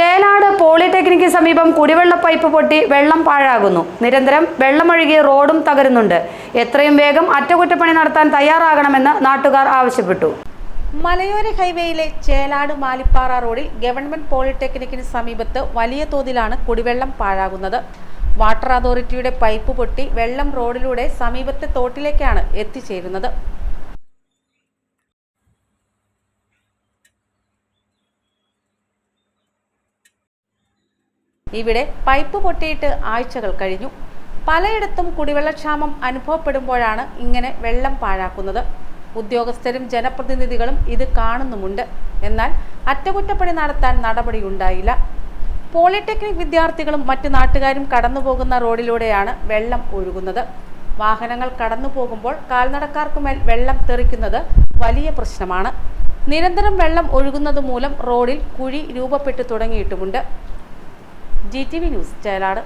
Chelad polytechnic സമീപം കുടിവെള്ള pipe പൊട്ടി വെള്ളം പാഴാകുന്നു. നിരന്തരം വെള്ളമൊഴുകി റോഡും തകരുന്നുണ്ട്. എത്രയും വേഗം അറ്റകുറ്റപ്പണി നടത്താൻ തയ്യാറാകണമെന്ന് നാട്ടുകാർ ആവശ്യപ്പെട്ടു. മലയോര ഹൈവേയിലെ ചേലാട് മാലിപ്പാറ റോഡിൽ ഗവൺമെന്റ് പോളിടെക്നിക്കിന് സമീപത്ത് വലിയ തോതിലാണ് കുടിവെള്ളം പാഴാകുന്നത്. വാട്ടർ അതോറിറ്റിയുടെ പൈപ്പ് പൊട്ടി വെള്ളം റോഡിലൂടെ സമീപത്തെ തോട്ടിലേക്കാണ് എത്തിച്ചേരുന്നത്. ഇവിടെ പൈപ്പ് പൊട്ടിയിട്ട് ആഴ്ചകൾ കഴിഞ്ഞു. പലയിടത്തും കുടിവെള്ളക്ഷാമം അനുഭവപ്പെടുമ്പോഴാണ് ഇങ്ങനെ വെള്ളം പാഴാക്കുന്നത്. ഉദ്യോഗസ്ഥരും ജനപ്രതിനിധികളും ഇത് കാണുന്നുമുണ്ട്. എന്നാൽ അറ്റകുറ്റപ്പണി നടത്താൻ നടപടിയുണ്ടായില്ല. പോളിടെക്നിക് വിദ്യാർത്ഥികളും മറ്റ് നാട്ടുകാരും കടന്നുപോകുന്ന റോഡിലൂടെയാണ് വെള്ളം ഒഴുകുന്നത്. വാഹനങ്ങൾ കടന്നു പോകുമ്പോൾ കാൽനടക്കാർക്കുമേൽ വെള്ളം തെറിക്കുന്നത് വലിയ പ്രശ്നമാണ്. നിരന്തരം വെള്ളം ഒഴുകുന്നത് മൂലം റോഡിൽ കുഴി രൂപപ്പെട്ടു തുടങ്ങിയിട്ടുമുണ്ട്. G T V news. Chelad